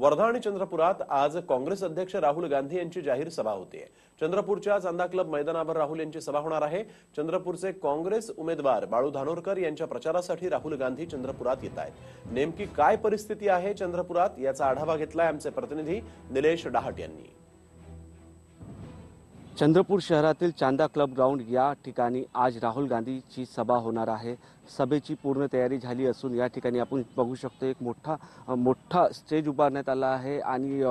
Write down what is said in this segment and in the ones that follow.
वर्धा आणि चंद्रपुरात आज काँग्रेस अध्यक्ष राहुल गांधी यांची जाहीर सभा होते चंद्रपूरच्या चांदा क्लब मैदानावर राहुल यांची सभा होणार आहे. चंद्रपूरचे काँग्रेस उमेदवार बाळू धानोरकर यांच्या प्रचारासाठी राहुल गांधी चंद्रपुरात येत आहेत. नेमकी काय परिस्थिती आहे चंद्रपुरात याचा आढावा घेतलाय आमचे प्रतिनिधी निलेश डहाट यांनी. चंद्रपूर शहरातील चांदा क्लब ग्राउंड या ठिकाणी आज राहुल गांधीची सभा होणार आहे. सभेची पूर्ण तयारी झाली असून या ठिकाणी आपण बघू शकतो एक मोठा मोठा स्टेज उभारण्यात आला आहे आणि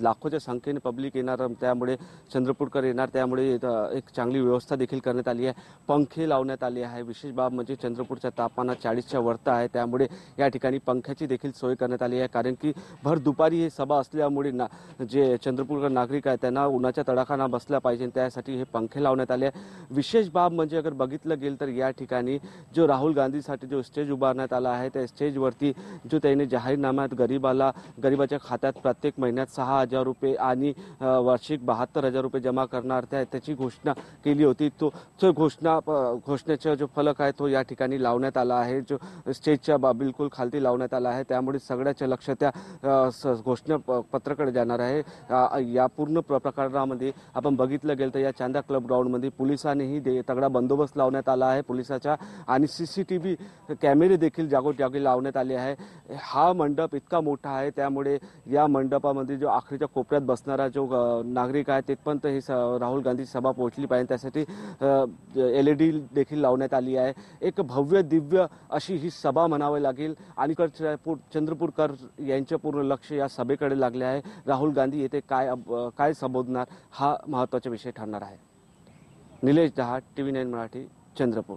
लाखोच्या संख्येने पब्लिक येणार त्यामुळे चंद्रपूरकर येणार त्यामुळे एक चांगली व्यवस्था देखील करण्यात आली आहे. पंखे लावण्यात आले आहे. विशेष बाब म्हणजे चंद्रपूरच्या तापमानात चाळीसच्या वरता आहे. त्यामुळे या ठिकाणी पंख्याची देखील सोय करण्यात आली आहे. कारण की भर दुपारी ही सभा असल्यामुळे ना जे चंद्रपूरकर नागरिक आहेत त्यांना उन्हाच्या तडाखाना बसला पाहिजे त्यासाठी हे पंखे लावण्यात आले आहे. विशेष बाब म्हणजे अगर बघितलं गेलं तर या ठिकाणी जो राहुल गांधीसाठी जो स्टेज उभारण्यात आला आहे त्या स्टेजवरती जो त्याने जाहीरनाम्यात गरीबाला गरीबाच्या खात्यात प्रत्येक महिन्यात सहा दहा हजार रुपये आणि वार्षिक बहात्तर हजार रुपये जमा करणार. त्या त्याची घोषणा केली होती. तो तो घोषणा घोषणेचा जो फलक आहे तो या ठिकाणी लावण्यात आला आहे. जो स्टेजच्या बा- बिलकुल खालती लावण्यात आला आहे. त्यामुळे सगळ्याच्या लक्ष त्या घोषणा प- पत्राकडे जाणार आहे. या पूर्ण प्र- प्रकरणामध्ये आपण बघितलं गेलं तर या चांदा क्लब ग्राउंडमध्ये पोलिसांनीही दे- तगडा बंदोबस्त लावण्यात आला आहे पोलिसाच्या आणि सी सी टी व्ही कॅमेरे देखील जागोजागी लावण्यात आले आहे. हा मंडप इतका मोठा आहे. त्यामुळे या मंडपामध्ये जो आखरीच्या कोपऱ्यात बसणारा जो नागरिक आहे तिथपर्यंत ही स- राहुल गांधी सभा पोहोचली पाहिजे. त्यासाठी एल ई डी देखील लावण्यात आली आहे. एक भव्य दिव्य अशी ही सभा म्हणावी लागेल. आणि कर- चंद्रपूरकर यांचे पूर्ण लक्ष या सभेकडे लागले आहे. राहुल गांधी येथे काय काय संबोधणार हा महत्त्वाचा विषय ठरणार आहे. निलेश दहा T V nine Marathi Chandrapur.